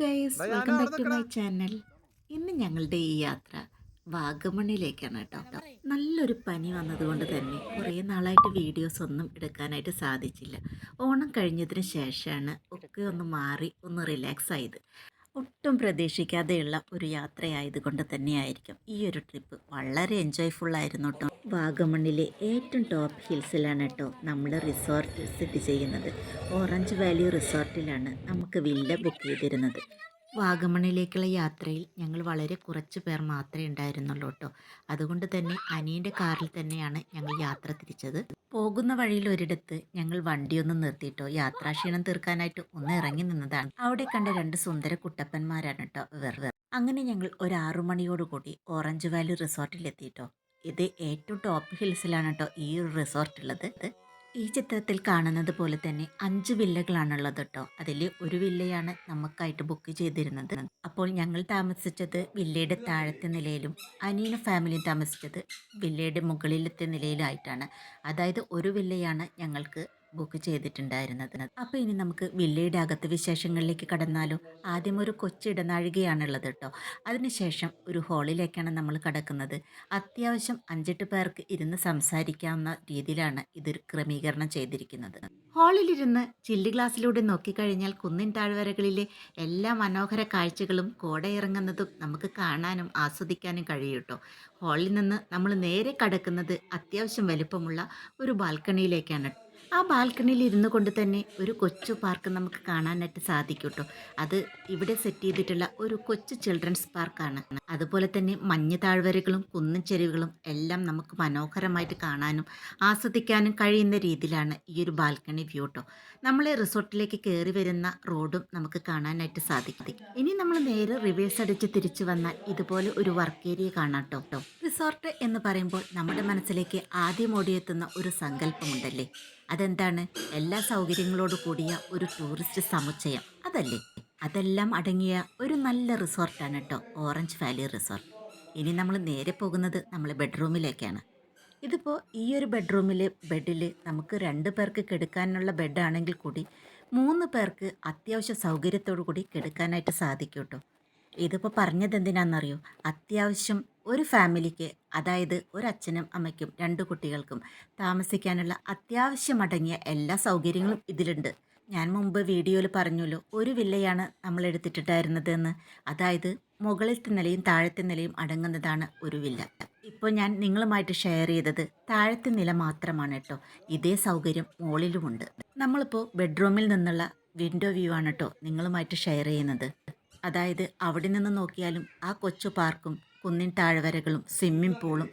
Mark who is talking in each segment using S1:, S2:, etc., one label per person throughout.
S1: Guys welcome back to my channel ഇന്ന് ഞങ്ങളുടെ ഈ യാത്ര വാഗമണ്ണിലേക്കാണ് കേട്ടോ. നല്ലൊരു പനി വന്നതുകൊണ്ട് തന്നെ കുറേ നാളായിട്ട് വീഡിയോസ് ഒന്നും എടുക്കാനായിട്ട് സാധിച്ചില്ല. ഓണം കഴിഞ്ഞതിന് ശേഷമാണ് ഒക്കെ ഒന്ന് മാറി ഒന്ന് റിലാക്സ് ആയത്. ഒട്ടും പ്രതീക്ഷിക്കാതെയുള്ള ഒരു യാത്രയായതുകൊണ്ട് തന്നെയായിരിക്കും ഈ ഒരു ട്രിപ്പ്. വളരെ എൻജോയ്ഫുൾ ആയിരുന്നു കേട്ടോ വാഗമണ്ണിലെ ഏറ്റവും ടോപ്പ് ഹിൽസിലാണ് കേട്ടോ നമ്മൾ റിസോർട്ട് സെറ്റ് ചെയ്യുന്നത്. ഓറഞ്ച് വാലി റിസോർട്ടിലാണ് നമുക്ക് വില്ല ബുക്ക് ചെയ്തിരുന്നത്. വാഗമണിലേക്കുള്ള യാത്രയിൽ ഞങ്ങൾ വളരെ കുറച്ച് പേർ മാത്രമേ ഉണ്ടായിരുന്നുള്ളൂ കേട്ടോ. അതുകൊണ്ട് തന്നെ അനിയന്റെ കാറിൽ തന്നെയാണ് ഞങ്ങൾ യാത്ര തിരിച്ചത്. പോകുന്ന വഴിയിൽ ഒരിടത്ത് ഞങ്ങൾ വണ്ടിയൊന്ന് നിർത്തിയിട്ടോ യാത്രാക്ഷീണം തീർക്കാനായിട്ട് ഒന്ന് ഇറങ്ങി നിന്നതാണ്. അവിടെ കണ്ട രണ്ട് സുന്ദര കുട്ടപ്പന്മാരാണ് കേട്ടോ വെർ അങ്ങനെ ഞങ്ങൾ ഒരു ആറു മണിയോടുകൂടി ഓറഞ്ച് വാലി റിസോർട്ടിലെത്തിയിട്ടോ ഇത് ഏറ്റവും ടോപ്പ് ഹിൽസിലാണ് കേട്ടോ ഈ ഒരു റിസോർട്ട് ഉള്ളത്. ഈ ചിത്രത്തിൽ കാണുന്നത് പോലെ തന്നെ അഞ്ച് വില്ലകളാണുള്ളത് കേട്ടോ അതിൽ ഒരു വില്ലയാണ് നമുക്കായിട്ട് ബുക്ക് ചെയ്തിരുന്നത്. അപ്പോൾ ഞങ്ങൾ താമസിച്ചത് വില്ലയുടെ താഴത്തെ നിലയിലും അനിയന ഫാമിലി താമസിച്ചത് വില്ലയുടെ മുകളിലത്തെ നിലയിലായിട്ടാണ്. അതായത് ഒരു വില്ലയാണ് ഞങ്ങൾക്ക് ബുക്ക് ചെയ്തിട്ടുണ്ടായിരുന്നത് അപ്പോൾ ഇനി നമുക്ക് വില്ലയുടെ അകത്ത് വിശേഷങ്ങളിലേക്ക് കടന്നാലോ? ആദ്യം ഒരു കൊച്ചിടനാഴികയാണുള്ളത് കേട്ടോ. അതിനുശേഷം ഒരു ഹാളിലേക്കാണ് നമ്മൾ കടക്കുന്നത്. അത്യാവശ്യം അഞ്ചെട്ട് പേർക്ക് ഇരുന്ന് സംസാരിക്കാവുന്ന രീതിയിലാണ് ഇത് ക്രമീകരണം ചെയ്തിരിക്കുന്നത്. ഹാളിലിരുന്ന് ചില്ലി ഗ്ലാസ്സിലൂടെ നോക്കിക്കഴിഞ്ഞാൽ കുന്നിൻ താഴ്വരകളിലെ എല്ലാ മനോഹര കാഴ്ചകളും കോട ഇറങ്ങുന്നതും നമുക്ക് കാണാനും ആസ്വദിക്കാനും കഴിയും കേട്ടോ. ഹാളിൽ നിന്ന് നമ്മൾ നേരെ കടക്കുന്നത് അത്യാവശ്യം വലിപ്പമുള്ള ഒരു ബാൽക്കണിയിലേക്കാണ് ആ ബാൽക്കണിയിൽ ഇരുന്നു കൊണ്ട് തന്നെ ഒരു കൊച്ചു പാർക്ക് നമുക്ക് കാണാനായിട്ട് സാധിക്കും കേട്ടോ അത് ഇവിടെ സെറ്റ് ചെയ്തിട്ടുള്ള ഒരു കൊച്ചു ചിൽഡ്രൻസ് പാർക്കാണ് അതുപോലെ തന്നെ മഞ്ഞ് താഴ്വരകളും കുന്നും ചെരുവുകളും എല്ലാം നമുക്ക് മനോഹരമായിട്ട് കാണാനും ആസ്വദിക്കാനും കഴിയുന്ന രീതിയിലാണ് ഈ ഒരു ബാൽക്കണി വ്യൂ കേട്ടോ നമ്മളെ റിസോർട്ടിലേക്ക് കയറി വരുന്ന റോഡും നമുക്ക് കാണാനായിട്ട് സാധിക്കും. ഇനി നമ്മൾ നേരെ റിവേഴ്സ് അടിച്ച് തിരിച്ചു വന്നാൽ ഇതുപോലെ ഒരു വർക്ക് ഏരിയ കാണാം കേട്ടോ റിസോർട്ട് എന്ന് പറയുമ്പോൾ നമ്മുടെ മനസ്സിലേക്ക് ആദ്യം ഓടിയെത്തുന്ന ഒരു സങ്കല്പമുണ്ടല്ലേ? അതെന്താണ്? എല്ലാ സൗകര്യങ്ങളോട് കൂടിയ ഒരു ടൂറിസ്റ്റ് സമുച്ചയം. അതല്ലേ? അതെല്ലാം അടങ്ങിയ ഒരു നല്ല റിസോർട്ടാണ് കേട്ടോ ഓറഞ്ച് വാലി റിസോർട്ട്. ഇനി നമ്മൾ നേരെ പോകുന്നത് നമ്മൾ ബെഡ്റൂമിലേക്കാണ്. ഇതിപ്പോൾ ഈ ഒരു ബെഡ്റൂമിൽ ബെഡിൽ നമുക്ക് രണ്ട് പേർക്ക് കിടക്കാനുള്ള ബെഡാണെങ്കിൽ കൂടി മൂന്ന് പേർക്ക് അത്യാവശ്യ സൗകര്യത്തോടു കൂടി കിടക്കാനായിട്ട് സാധിക്കും കേട്ടോ ഇതിപ്പോൾ പറഞ്ഞത് എന്തിനാണെന്നറിയോ അത്യാവശ്യം ഒരു ഫാമിലിക്ക് അതായത് ഒരു അച്ഛനും അമ്മയ്ക്കും രണ്ട് കുട്ടികൾക്കും താമസിക്കാനുള്ള അത്യാവശ്യമടങ്ങിയ എല്ലാ സൗകര്യങ്ങളും ഇതിലുണ്ട്. ഞാൻ മുമ്പ് വീഡിയോയിൽ പറഞ്ഞല്ലോ ഒരു വില്ലയാണ് നമ്മൾ എടുത്തിട്ടുണ്ടായിരുന്നത് എന്ന് അതായത് മുകളിലത്തെ നിലയും താഴത്തെ നിലയും അടങ്ങുന്നതാണ് ഒരു വില്ല. ഇപ്പോൾ ഞാൻ നിങ്ങളുമായിട്ട് ഷെയർ ചെയ്തത് താഴത്തെ നില മാത്രമാണ് കേട്ടോ. ഇതേ സൗകര്യം മുകളിലുമുണ്ട്. നമ്മളിപ്പോൾ ബെഡ്റൂമിൽ നിന്നുള്ള വിൻഡോ വ്യൂ ആണ് കേട്ടോ നിങ്ങളുമായിട്ട് ഷെയർ ചെയ്യുന്നത്. അതായത് അവിടെ നിന്ന് നോക്കിയാലും ആ കൊച്ചു പാർക്കും കുന്നിൻ താഴ്വരകളും സ്വിമ്മിംഗ് പൂളും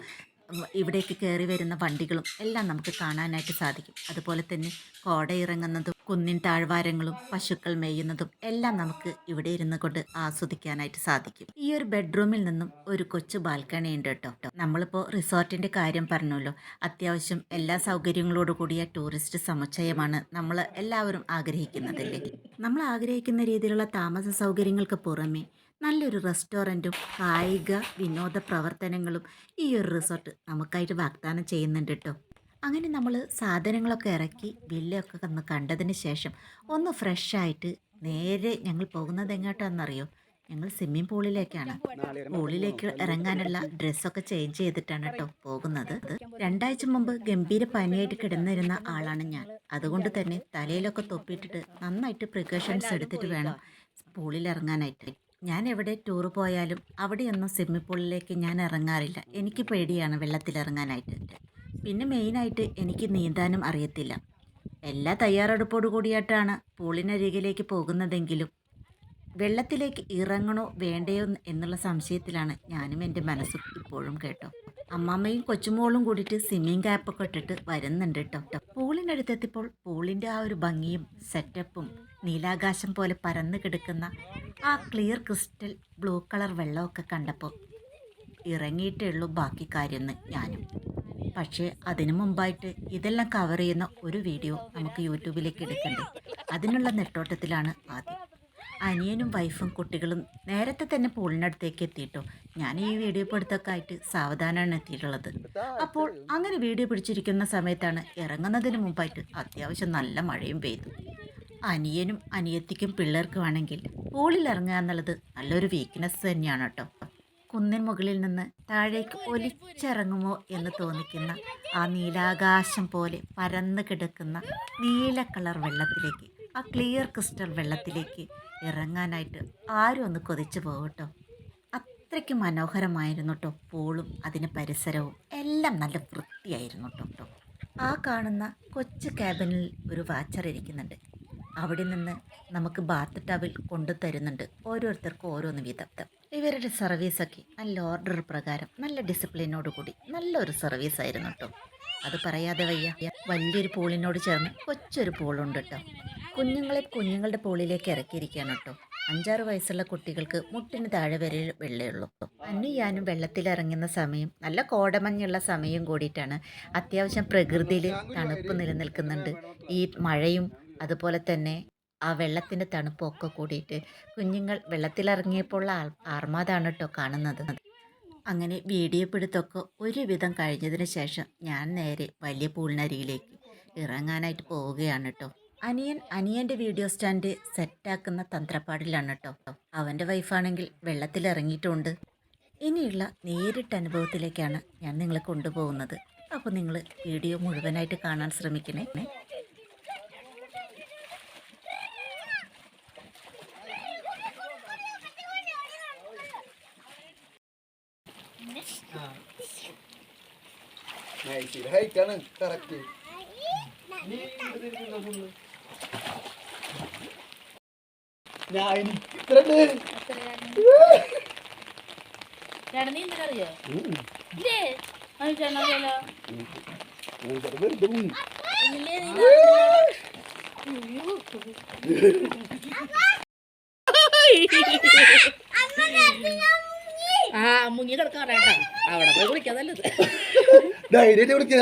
S1: ഇവിടേക്ക് കയറി വരുന്ന വണ്ടികളും എല്ലാം നമുക്ക് കാണാനായിട്ട് സാധിക്കും. അതുപോലെ തന്നെ കോട ഇറങ്ങുന്നതും കുന്നിൻ താഴ്വാരങ്ങളും പശുക്കൾ മേയുന്നതും എല്ലാം നമുക്ക് ഇവിടെ ഇരുന്ന് കൊണ്ട് ആസ്വദിക്കാനായിട്ട് സാധിക്കും. ഈ ഒരു ബെഡ്റൂമിൽ നിന്നും ഒരു കൊച്ചു ബാൽക്കണി ഉണ്ട് കേട്ടോ. നമ്മളിപ്പോൾ റിസോർട്ടിന്റെ കാര്യം പറഞ്ഞല്ലോ. അത്യാവശ്യം എല്ലാ സൗകര്യങ്ങളോട് കൂടിയ ടൂറിസ്റ്റ് സമുച്ചയമാണ് നമ്മൾ എല്ലാവരും ആഗ്രഹിക്കുന്നതല്ലേ? നമ്മൾ ആഗ്രഹിക്കുന്ന രീതിയിലുള്ള താമസ സൗകര്യങ്ങൾക്ക് പുറമെ നല്ലൊരു റെസ്റ്റോറന്റും കായിക വിനോദ പ്രവർത്തനങ്ങളും ഈ ഒരു റിസോർട്ട് നമുക്കായിട്ട് വാഗ്ദാനം ചെയ്യുന്നുണ്ട് കേട്ടോ അങ്ങനെ നമ്മൾ സാധനങ്ങളൊക്കെ ഇറക്കി ബില്ലൊക്കെ ഒന്ന് കണ്ടതിന് ശേഷം ഒന്ന് ഫ്രഷായിട്ട് നേരെ ഞങ്ങൾ പോകുന്നത് എങ്ങോട്ടാണെന്നറിയോ ഞങ്ങൾ സ്വിമ്മിംഗ് പൂളിലേക്കാണ്. പൂളിലേക്ക് ഇറങ്ങാനുള്ള ഡ്രസ്സൊക്കെ ചേഞ്ച് ചെയ്തിട്ടാണ് കേട്ടോ പോകുന്നത്. രണ്ടാഴ്ച മുമ്പ് ഗംഭീര പനിയായിട്ട് കിടന്നിരുന്ന ആളാണ് ഞാൻ. അതുകൊണ്ട് തന്നെ തലയിലൊക്കെ തൊപ്പിയിട്ടിട്ട് നന്നായിട്ട് പ്രിക്കോഷൻസ് എടുത്തിട്ട് വേണം പൂളിൽ ഇറങ്ങാനായിട്ട് ഞാൻ എവിടെ ടൂർ പോയാലും അവിടെയൊന്നും സ്വിമ്മിംഗ് പൂളിലേക്ക് ഞാൻ ഇറങ്ങാറില്ല. എനിക്ക് പേടിയാണ് വെള്ളത്തിലിറങ്ങാനായിട്ട്. പിന്നെ മെയിനായിട്ട് എനിക്ക് നീന്താനും അറിയത്തില്ല. എല്ലാ തയ്യാറെടുപ്പോടു കൂടിയിട്ടാണ് പൂളിനരികിലേക്ക് പോകുന്നതെങ്കിലും വെള്ളത്തിലേക്ക് ഇറങ്ങണോ വേണ്ടയോ എന്നുള്ള സംശയത്തിലാണ് ഞാനും എന്റെ മനസ്സും ഇപ്പോഴും കേട്ടോ. അമ്മാമ്മയും കൊച്ചുമോളും കൂടിയിട്ട് സ്വിമ്മിങ് ക്യാപ്പൊക്കെ ഇട്ടിട്ട് വരുന്നുണ്ട് കേട്ടോ. പൂളിനടുത്തെത്തിയപ്പോൾ പൂളിന്റെ ആ ഒരു ഭംഗിയും സെറ്റപ്പും നീലാകാശം പോലെ പരന്നു കിടക്കുന്ന ആ ക്ലിയർ ക്രിസ്റ്റൽ ബ്ലൂ കളർ വെള്ളമൊക്കെ കണ്ടപ്പോൾ ഇറങ്ങിയിട്ടേ ഉള്ളൂ ബാക്കി കാര്യമെന്ന് ഞാനും. പക്ഷേ അതിനു മുമ്പായിട്ട് ഇതെല്ലാം കവർ ചെയ്യുന്ന ഒരു വീഡിയോ നമുക്ക് യൂട്യൂബിലേക്ക് എടുക്കണ്ടേ? അതിനുള്ള നെട്ടോട്ടത്തിലാണ് ആദ്യം. അനിയനും വൈഫും കുട്ടികളും നേരത്തെ തന്നെ പൂളിനടുത്തേക്ക് എത്തിയിട്ടോ. ഞാൻ ഈ വീഡിയോ പിടുത്തൊക്കെ ആയിട്ട് സാവധാനമാണ് എത്തിയിട്ടുള്ളത്. അപ്പോൾ അങ്ങനെ വീഡിയോ പിടിച്ചിരിക്കുന്ന സമയത്താണ് ഇറങ്ങുന്നതിന് മുമ്പായിട്ട് അത്യാവശ്യം നല്ല മഴയും പെയ്തു. അനിയനും അനിയത്തിക്കും പിള്ളേർക്കുമാണെങ്കിൽ പൂളിൽ ഇറങ്ങുക എന്നുള്ളത് നല്ലൊരു വീക്ക്നെസ് തന്നെയാണ് കേട്ടോ. കുന്നിൻ മുകളിൽ നിന്ന് താഴേക്ക് ഒലിച്ചിറങ്ങുമോ എന്ന് തോന്നിക്കുന്ന ആ നീലാകാശം പോലെ പരന്ന് കിടക്കുന്ന നീല കളർ വെള്ളത്തിലേക്ക് ആ ക്ലിയർ ക്രിസ്റ്റൽ വെള്ളത്തിലേക്ക് ഇറങ്ങാനായിട്ട് ആരും ഒന്ന് കൊതിച്ചു പോകട്ടോ അത്രയ്ക്ക് മനോഹരമായിരുന്നു കേട്ടോ പൂളും അതിന് പരിസരവും. എല്ലാം നല്ല വൃത്തിയായിരുന്നു കേട്ടോ ആ കാണുന്ന കൊച്ചു ക്യാബിനിൽ ഒരു വാച്ചർ ഇരിക്കുന്നുണ്ട്. അവിടെ നിന്ന് നമുക്ക് ബാത്ത് ടബിൽ കൊണ്ടു തരുന്നുണ്ട്. ഓരോരുത്തർക്കും ഓരോന്ന് വീതം ഇവരുടെ സർവീസൊക്കെ നല്ല ഓർഡർ പ്രകാരം നല്ല ഡിസിപ്ലിനോട് കൂടി നല്ലൊരു സർവീസ് ആയിരുന്നു കേട്ടോ അത് പറയാതെ വയ്യ. വലിയൊരു പൂളിനോട് ചേർന്ന് കൊച്ചൊരു പൂളുണ്ട് കേട്ടോ കുഞ്ഞുങ്ങളെ കുഞ്ഞുങ്ങളുടെ പൂളിലേക്ക് ഇറക്കിയിരിക്കുകയാണ് കേട്ടോ അഞ്ചാറ് വയസ്സുള്ള കുട്ടികൾക്ക് മുട്ടിന് താഴെ വരെ വെള്ളയുള്ളൂ അന്നു ഞാനും വെള്ളത്തിലിറങ്ങുന്ന സമയം നല്ല കോടമഞ്ഞുള്ള സമയം കൂടിയിട്ടാണ് അത്യാവശ്യം പ്രകൃതിയിൽ തണുപ്പ് നിലനിൽക്കുന്നുണ്ട്. ഈ മഴയും അതുപോലെ തന്നെ ആ വെള്ളത്തിന്റെ തണുപ്പൊക്കെ കൂടിയിട്ട് കുഞ്ഞുങ്ങൾ വെള്ളത്തിലിറങ്ങിയപ്പോൾ ആൾ ആർമാതാണ് കേട്ടോ കാണുന്നത്. അങ്ങനെ വീഡിയോ പിടുത്തമൊക്കെ ഒരുവിധം കഴിഞ്ഞതിന് ശേഷം ഞാൻ നേരെ വലിയ പൂളിനരിയിലേക്ക് ഇറങ്ങാനായിട്ട് പോവുകയാണ് കേട്ടോ അനിയൻ അനിയന്റെ വീഡിയോ സ്റ്റാൻഡ് സെറ്റാക്കുന്ന തന്ത്രപ്പാടിലാണ് കേട്ടോ അവന്റെ വൈഫാണെങ്കിൽ വെള്ളത്തിലിറങ്ങിയിട്ടുണ്ട്. ഇനിയുള്ള നേരിട്ട് അനുഭവത്തിലേക്കാണ് ഞാൻ നിങ്ങളെ കൊണ്ടുപോകുന്നത് അപ്പോൾ നിങ്ങൾ വീഡിയോ മുഴുവനായിട്ട് കാണാൻ ശ്രമിക്കണേ.
S2: ഹൈറ്റാണ് കറക്റ്റ് ഞാൻ ഇത്ര
S3: ചേട്ടൻ നീ ആ മുങ്ങി കിടക്കാറേട്ടാ അവിടെ പോയി കുളിക്കാൻ നല്ലത്.
S2: ധൈര്യമായിട്ട് വിളിക്കേ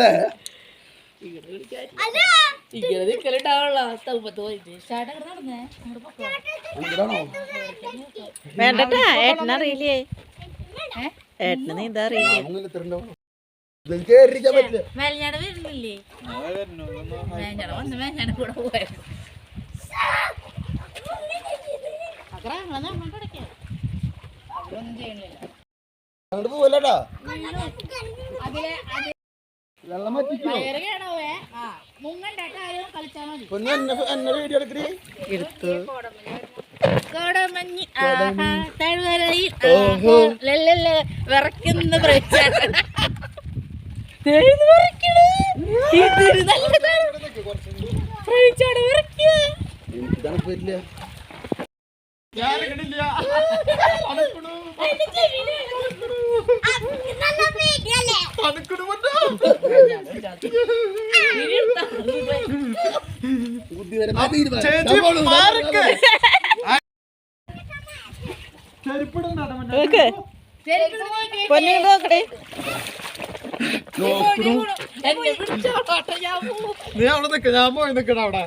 S3: ഇങ്ങനെ നിൽക്കലുണ്ടാവുള്ള തൗപ്പത്ത് പോയിട്ട്. ഇവിടെ നടന്നേ?
S1: വേണ്ടട്ടാ ഏട്ടനറിയില്ലേ ഏട്ടന് നീന്താ അറിയില്ലേ?
S3: മേലഞ്ഞാട വരുന്നില്ലേ? മേഞ്ഞാട വന്ന് മേഞ്ഞാട കൂടെ പോയായിരുന്നു അത്ര അങ്ങനെ നടന്നിടയ്ക്ക് അവിടെ ഒന്നും ചെയ്യണില്ല.
S2: അങ്ങോട്ട് പോവല്ലട്ടാ വെള്ളം പറ്റിക്കോ പൊന്നു എന്നെ എന്നെ വീഡിയോ എടുക്കണേ
S1: എടുത്തു.
S3: കോടമഞ്ഞ്. ആഹാ തഴുവരയിൽ ആഹാ ലല്ലല്ല വിറക്കുന്ന വിറയ്ക്കണ്. ഇതൊരു നല്ലതാണ്. പ്രേക്ഷകര് വിറയ്ക്കുക. ഞാൻ.
S2: നീ അവിടെ നിൽക്ക ഞാൻ പോയി നിൽക്കണ അവിടെ.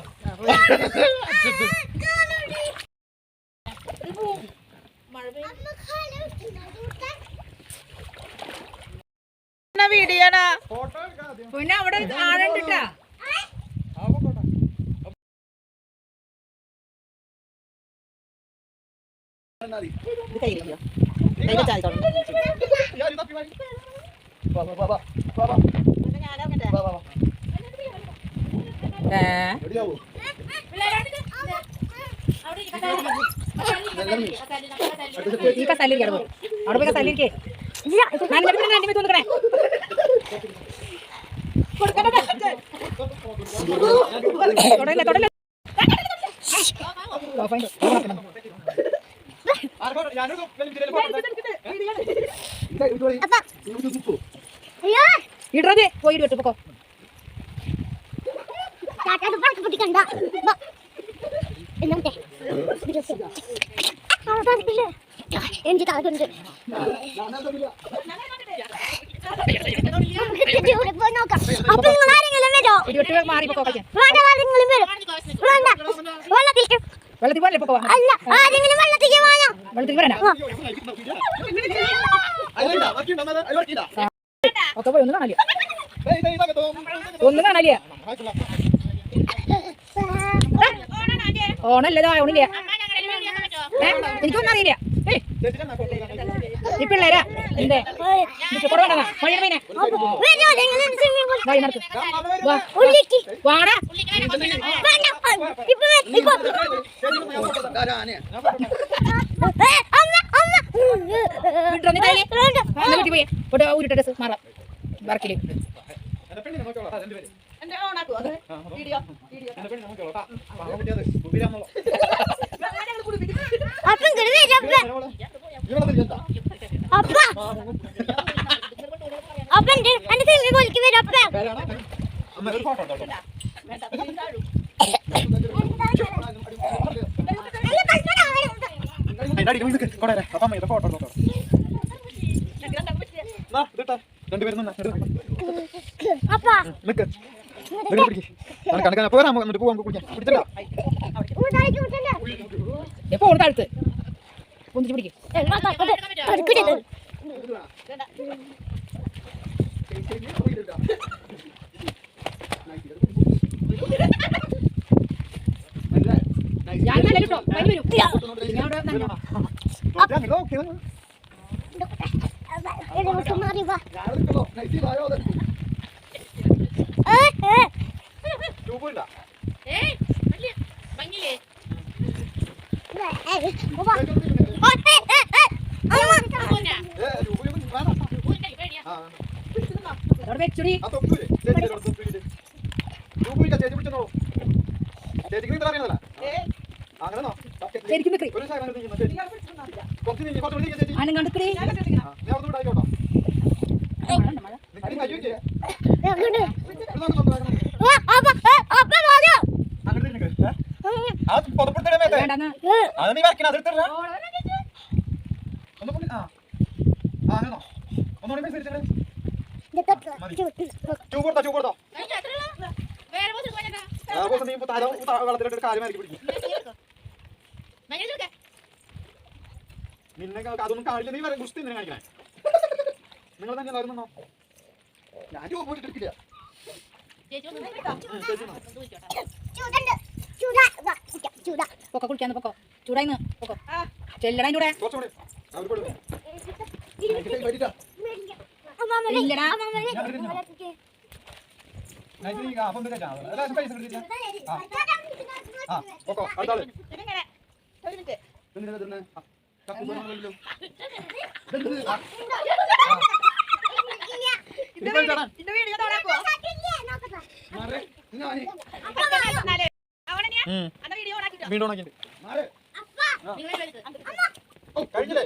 S3: പിന്നെ അവിടെ ആളുണ്ടിട്ടാ?
S4: ഈ കസാലിൽ കിടന്നു അവിടെ പോയി കസാലിരിക്കേ തുടങ്ങില്ല തുടങ്ങില്ല
S2: ഇതാ, ഇത് പോയി. ഇത് തുപ്പു.
S4: ഇടറത് പോയി വെട്ടു പൊക്കോ
S5: എനിക്ക് താല്പര്യം നിങ്ങൾ ആരെങ്കിലും വരോ ആരെങ്കിലും
S2: ഓണല്ലേ
S5: ഓണില്ല എനിക്കൊന്നും അറിയില്ല. ഈ പിള്ളേരാ എന്തേ കുറവാണ് വാടാ. ഉരുട്ട ഡ്രസ് മാറാം.
S2: വർക്കിൽ. Video
S4: video. അപ്പം
S3: കിടന്നേ അപ്പ അപ്പ വരും കുടിച്ചോ
S5: എപ്പോ താഴ്ത്ത് വെച്ചുടി.
S4: ചേച്ചി ചേച്ചി പിടിച്ചോ ചേച്ചിക്ക് നീന്തൽ
S5: അറിയുന്നില്ല
S4: അത് നീ വരക്കണ അതെടുത്തിട്ടാ ഒന്ന് ആ. ആ അങ്ങനെ ഒന്നുകൂടി മെസ്സേജ് ഇട്ടേ. വെള്ളത്തിലിട്ട് കാര്യം പിടിക്കും. നിന്നെ അതൊന്നും കാണില്ല നീ വരെ ഗുസ്തി നിന്നെ കാണിക്കണേ നിങ്ങൾ തന്നെ വരുന്നോ ഞാൻ
S3: ജോബ് പോയിട്ടില്ല
S5: പൊക്കോ കുളിക്കാന്ന് പൊക്കോ ചൂടായിന്ന് പൊക്കോ ചെല്ലടാ ചൂടാ കൂടെ ഇല്ലടാ
S4: ആ പൊക്കോ
S2: അടുത്താൾ
S4: എന്തിനാ
S2: തിന്നെ
S4: വീണ്ടും ഉണക്കിട്ട് കഴിഞ്ഞില്ലേ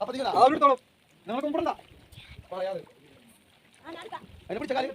S4: അപ്പൊ നിങ്ങൾ ആ ഒരു തോളം നിങ്ങൾക്ക് മുമ്പുണ്ടാ പറയാതെ. അതിനെ പിടിച്ച കാര്യം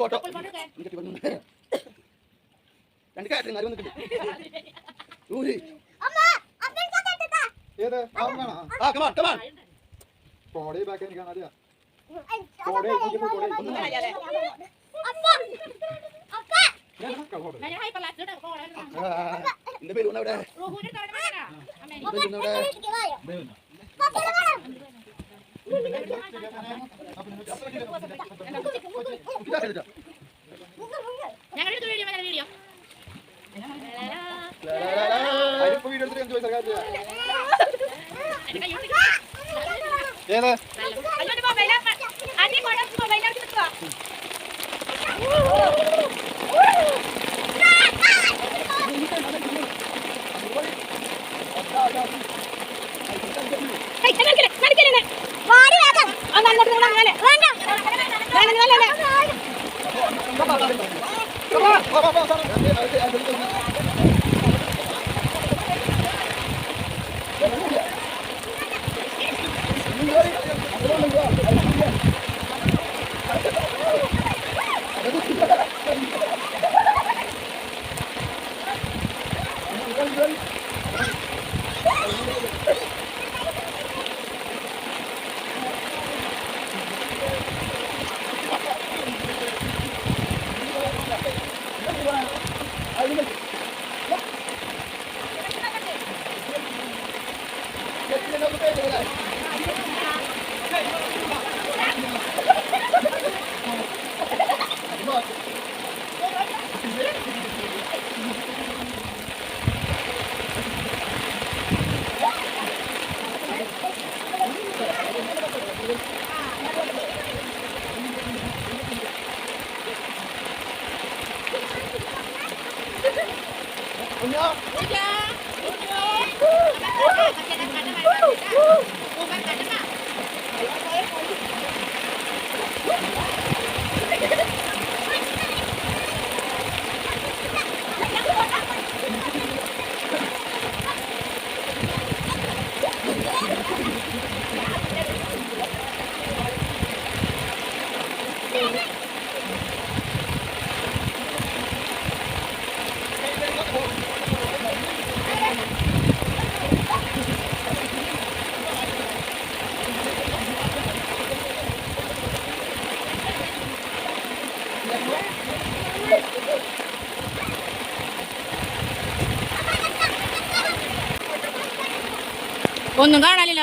S4: ഫോട്ടോ. രണ്ട് കാര്യം ആരും വന്നിട്ടുണ്ട്. ഏത്? ആ കമാ കമാ കോടേ ബാക്കി എനിക്ക് കാണാതെയാ. കോടേ കോടേ എന്റെ പേര് ഇവിടെ
S2: ഞങ്ങളുടെ വീഡിയോ ഞങ്ങളുടെ വീഡിയോ ഏതാ നടക്കരുത്
S4: നടക്കരുത്
S2: അങ്ങനെ. ഇതാ, കേട്ടോ. ഒന്നും കാണാനില്ല
S4: ആയിട്ടില്ല.
S3: ഒന്നും കാണാനില്ല.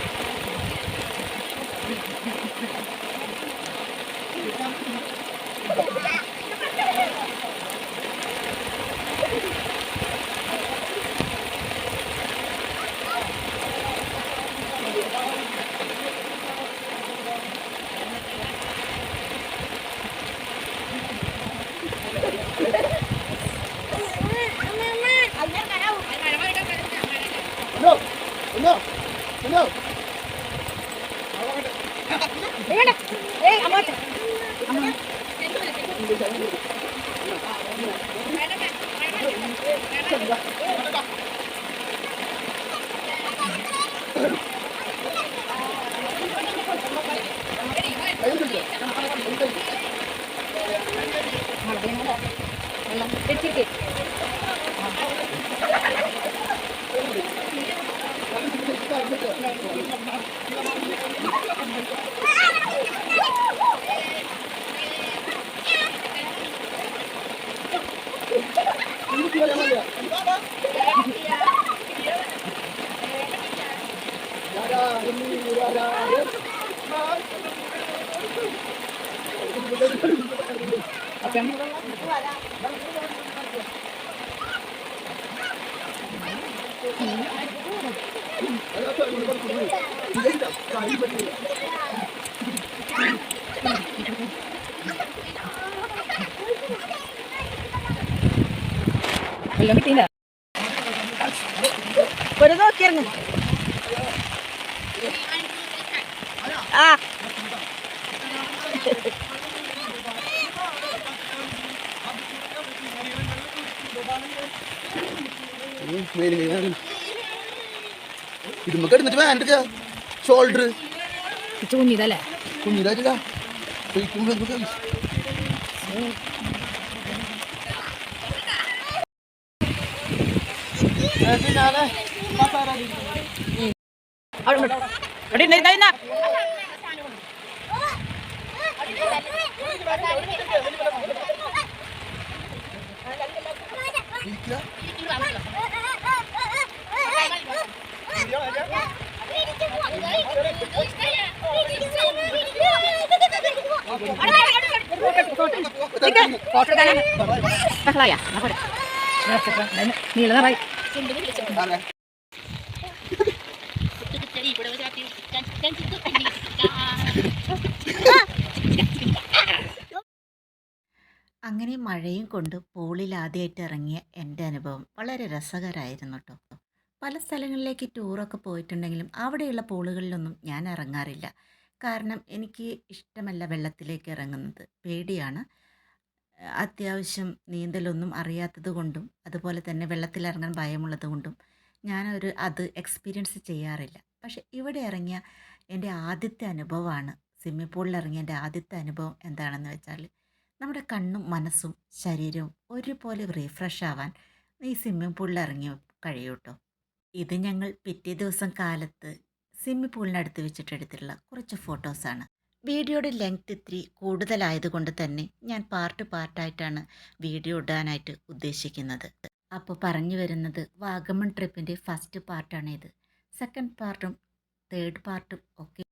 S2: ഉണ്ടോ? ഉണ്ടോ? ഉണ്ടോ?
S4: ഏയ് അങ്ങോട്ട് വെള്ളം വെള്ളം കിട്ടിയില്ല ഒരു നോക്കിയിരുന്നു ആ
S2: നമുക്ക് എടുത്തിട്ട് വേണ്ട ഷോൾഡർ
S4: ചൂന്നിതല്ലേ
S2: കുഞ്ഞിരാജില്ല
S4: അവിടെ
S1: അങ്ങനെ മഴയും കൊണ്ട് പോളിൽ ആദ്യമായിട്ട് ഇറങ്ങിയ എന്റെ അനുഭവം വളരെ രസകരമായിരുന്നു കേട്ടോ. പല സ്ഥലങ്ങളിലേക്ക് ടൂറൊക്കെ പോയിട്ടുണ്ടെങ്കിലും അവിടെയുള്ള പൂളുകളിലൊന്നും ഞാൻ ഇറങ്ങാറില്ല. കാരണം എനിക്ക് ഇഷ്ടമല്ല വെള്ളത്തിലേക്ക് ഇറങ്ങുന്നത്. പേടിയാണ്. അത്യാവശ്യം നീന്തലൊന്നും അറിയാത്തത് കൊണ്ടും അതുപോലെ തന്നെ വെള്ളത്തിലിറങ്ങാൻ ഭയമുള്ളത് കൊണ്ടും ഞാനൊരു അത് എക്സ്പീരിയൻസ് ചെയ്യാറില്ല. പക്ഷേ ഇവിടെ ഇറങ്ങിയ എന്റെ ആദ്യത്തെ അനുഭവമാണ് സ്വിമ്മിംഗ് പൂളിൽ ഇറങ്ങിയ എന്റെ ആദ്യത്തെ അനുഭവം എന്താണെന്ന് വെച്ചാൽ നമ്മുടെ കണ്ണും മനസ്സും ശരീരവും ഒരുപോലെ റീഫ്രഷ് ആവാൻ ഈ സ്വിമ്മിംഗ് പൂളിൽ ഇറങ്ങി കഴിയും കേട്ടോ ഇത് ഞങ്ങൾ പിറ്റേ ദിവസം കാലത്ത് സ്വിമ്മിംഗ് പൂളിനടുത്ത് വെച്ചിട്ട് എടുത്തിട്ടുള്ള കുറച്ച് ഫോട്ടോസാണ് വീഡിയോയുടെ ലെങ്ത് ഇത്തിരി കൂടുതലായതുകൊണ്ട് തന്നെ ഞാൻ പാർട്ട് പാർട്ടായിട്ടാണ് വീഡിയോ ഇടാനായിട്ട് ഉദ്ദേശിക്കുന്നത്. അപ്പോൾ പറഞ്ഞു വരുന്നത് വാഗമൺ ട്രിപ്പിന്റെ ഫസ്റ്റ് പാർട്ടാണിത് സെക്കൻഡ് പാർട്ടും തേർഡ് പാർട്ടും ഒക്കെ